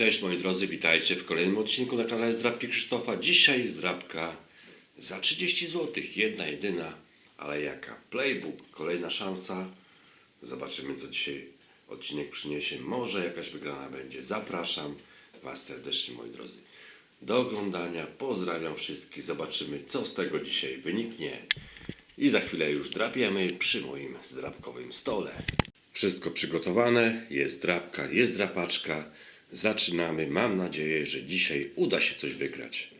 Cześć moi drodzy, witajcie w kolejnym odcinku na kanale Zdrabki Krzysztofa. Dzisiaj zdrabka za 30 zł, jedna jedyna, ale jaka? Playbook, kolejna szansa. Zobaczymy co dzisiaj odcinek przyniesie. Może jakaś wygrana będzie. Zapraszam Was serdecznie moi drodzy do oglądania. Pozdrawiam wszystkich. Zobaczymy co z tego dzisiaj wyniknie. I za chwilę już drapiemy przy moim zdrabkowym stole. Wszystko przygotowane, jest drapka, jest drapaczka. Zaczynamy. Mam nadzieję, że dzisiaj uda się coś wygrać.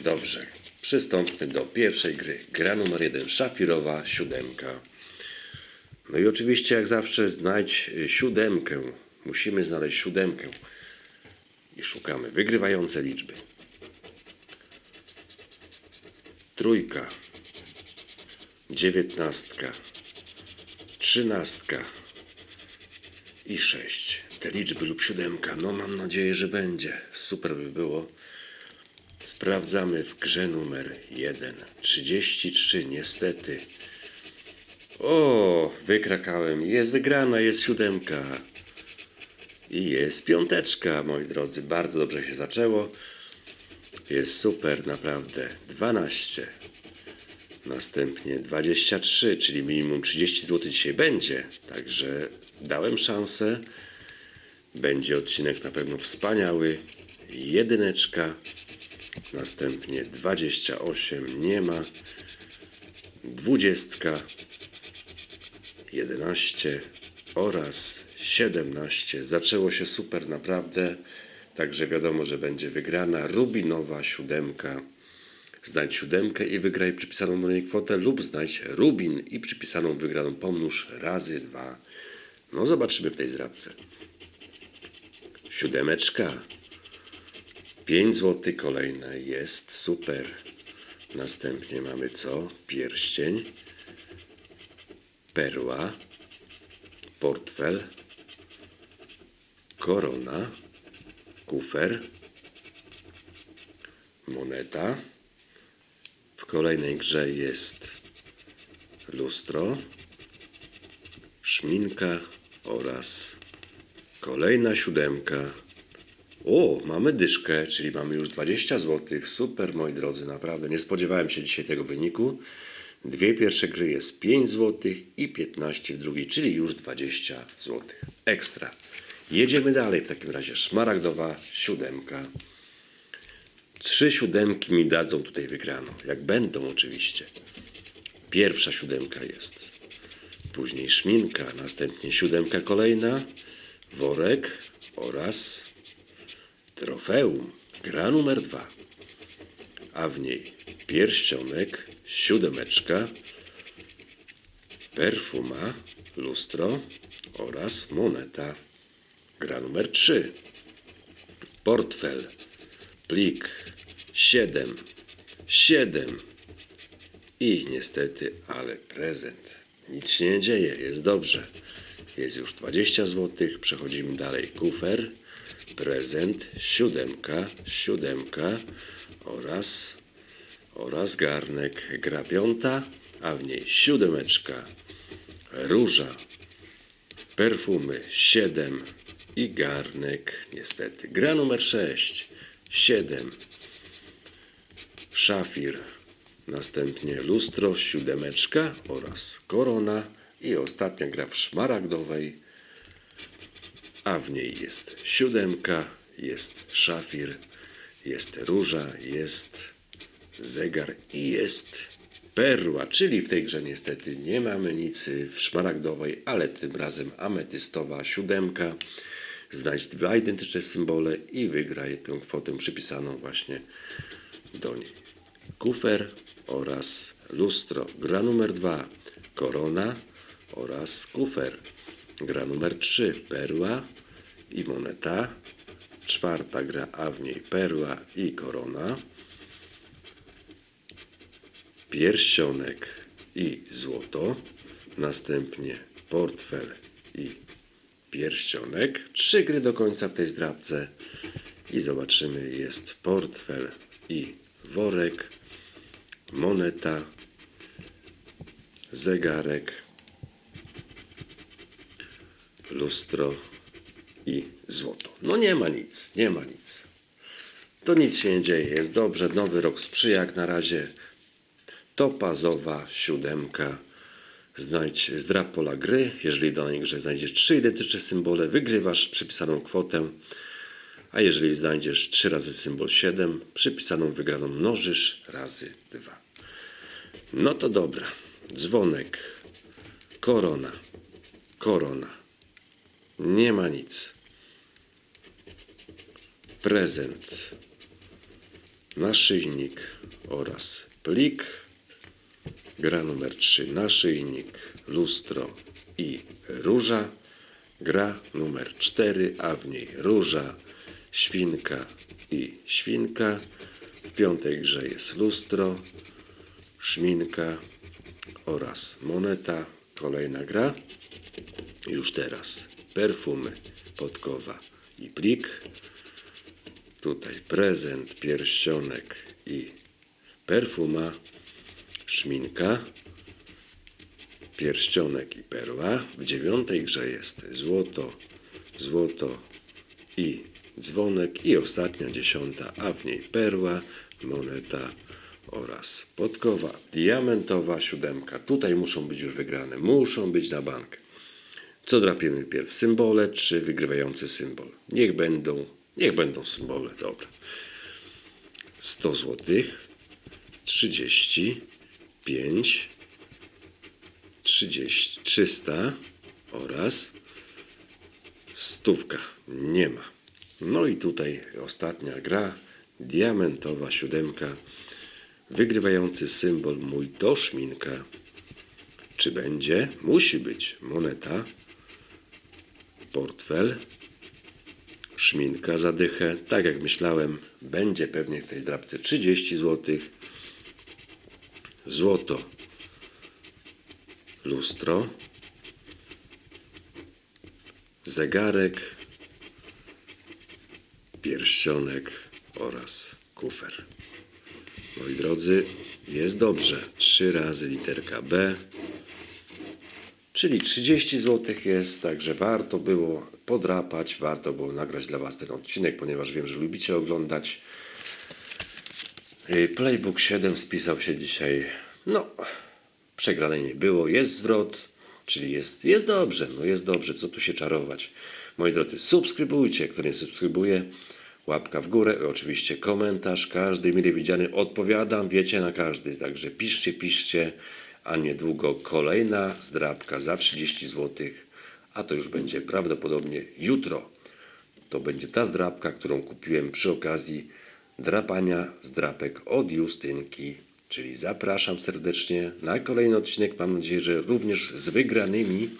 Dobrze, przystąpmy do pierwszej gry. Gra numer jeden, szafirowa siódemka. No i oczywiście, jak zawsze, znajdź y, siódemkę. Musimy znaleźć siódemkę. I szukamy wygrywające liczby. Trójka, dziewiętnastka, trzynastka i sześć. Te liczby lub siódemka, no mam nadzieję, że będzie. Super by było. Sprawdzamy w grze numer 1. 33, niestety. O, wykrakałem. Jest wygrana, jest siódemka. I jest piąteczka, moi drodzy. Bardzo dobrze się zaczęło. Jest super, naprawdę. 12. Następnie 23, czyli minimum 30 zł dzisiaj będzie. Także dałem szansę. Będzie odcinek na pewno wspaniały. Jedyneczka. Następnie 28 nie ma. Dwudziestka. 11 oraz 17. Zaczęło się super naprawdę. Także wiadomo, że będzie wygrana. Rubinowa siódemka. Znajdź siódemkę i wygraj przypisaną do niej kwotę lub znajdź rubin i przypisaną wygraną pomnóż razy dwa. No zobaczymy w tej zdrabce. Siódemeczka. 5 zł kolejna jest super. Następnie mamy co? Pierścień. Perła. Portfel. Korona. Kufer. Moneta. W kolejnej grze jest lustro, szminka oraz kolejna siódemka. O, mamy dyszkę, czyli mamy już 20 zł. Super, moi drodzy, naprawdę. Nie spodziewałem się dzisiaj tego wyniku. Dwie pierwsze gry jest 5 zł i 15 w drugiej, czyli już 20 zł. Ekstra. Jedziemy dalej w takim razie. Szmaragdowa siódemka. Trzy siódemki mi dadzą tutaj wygraną. Jak będą oczywiście. Pierwsza siódemka jest. Później szminka, następnie siódemka kolejna, worek oraz trofeum. Gra numer dwa. A w niej pierścionek, siódemeczka, perfuma, lustro oraz moneta. Gra numer trzy. Portfel, plik, siedem, siedem i niestety, ale prezent. Nic się nie dzieje, jest dobrze. Jest już 20 zł, przechodzimy dalej. Kufer, prezent, siódemka, siódemka oraz, oraz garnek. Gra piąta, a w niej siódemeczka, róża, perfumy, siedem i garnek. Niestety. Gra numer 6, 7, szafir, następnie lustro, siódemeczka oraz korona i ostatnia gra w szmaragdowej, a w niej jest siódemka, jest szafir, jest róża, jest zegar i jest perła, czyli w tej grze niestety nie mamy nic w szmaragdowej, ale tym razem ametystowa siódemka. Znajdź dwa identyczne symbole i wygraj tę kwotę przypisaną właśnie do niej. Kufer oraz lustro. Gra numer dwa. Korona oraz kufer. Gra numer trzy. Perła i moneta. Czwarta gra, a w niej perła i korona. Pierścionek i złoto. Następnie portfel i pierścionek. Trzy gry do końca w tej zdrabce. I zobaczymy, jest portfel i worek, moneta, zegarek, lustro i złoto. No nie ma nic, nie ma nic. To nic się nie dzieje, jest dobrze, nowy rok sprzyja jak na razie. Topazowa siódemka. Znajdź zdrap pola gry. Jeżeli w danej grze znajdziesz trzy identyczne symbole, wygrywasz przypisaną kwotę. A jeżeli znajdziesz 3 razy symbol 7, przypisaną wygraną mnożysz razy 2. No to dobra. Dzwonek. Korona. Korona. Nie ma nic. Prezent. Naszyjnik oraz plik. Gra numer 3. Naszyjnik, lustro i róża. Gra numer 4, a w niej róża, świnka i świnka. W piątej grze jest lustro, szminka oraz moneta. Kolejna gra. Już teraz perfumy, podkowa i plik. Tutaj prezent, pierścionek i perfuma, szminka, pierścionek i perła. W dziewiątej grze jest złoto, złoto i dzwonek. I ostatnia dziesiąta, a w niej perła, moneta oraz podkowa. Diamentowa siódemka. Tutaj muszą być już wygrane. Muszą być na bank. Co drapiemy pierw? Symbole czy wygrywający symbol? Niech będą, niech będą symbole, dobra. 100 złotych, 30, 5, 30, 300 oraz stówka. Nie ma. No i tutaj ostatnia gra, diamentowa siódemka. Wygrywający symbol mój to szminka. Czy będzie? Musi być moneta, portfel, szminka za dychę. Tak jak myślałem, będzie pewnie w tej zdrabce 30 zł. Złoto, lustro, zegarek, pierścionek oraz kufer. Moi drodzy, jest dobrze. Trzy razy literka B. Czyli 30 zł jest, także warto było podrapać, warto było nagrać dla Was ten odcinek, ponieważ wiem, że lubicie oglądać. Y, Playbook 7 spisał się dzisiaj. No, przegranej nie było, jest zwrot, czyli jest, jest dobrze, no jest dobrze, co tu się czarować. Moi drodzy, subskrybujcie, kto nie subskrybuje, łapka w górę oczywiście komentarz, każdy mile widziany odpowiadam, wiecie na każdy, także piszcie, piszcie, a niedługo kolejna zdrabka za 30 zł, a to już będzie prawdopodobnie jutro. To będzie ta zdrabka, którą kupiłem przy okazji drapania zdrapek od Justynki. Czyli zapraszam serdecznie na kolejny odcinek. Mam nadzieję, że również z wygranymi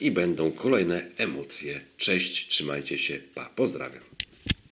i będą kolejne emocje. Cześć, trzymajcie się, pa, pozdrawiam.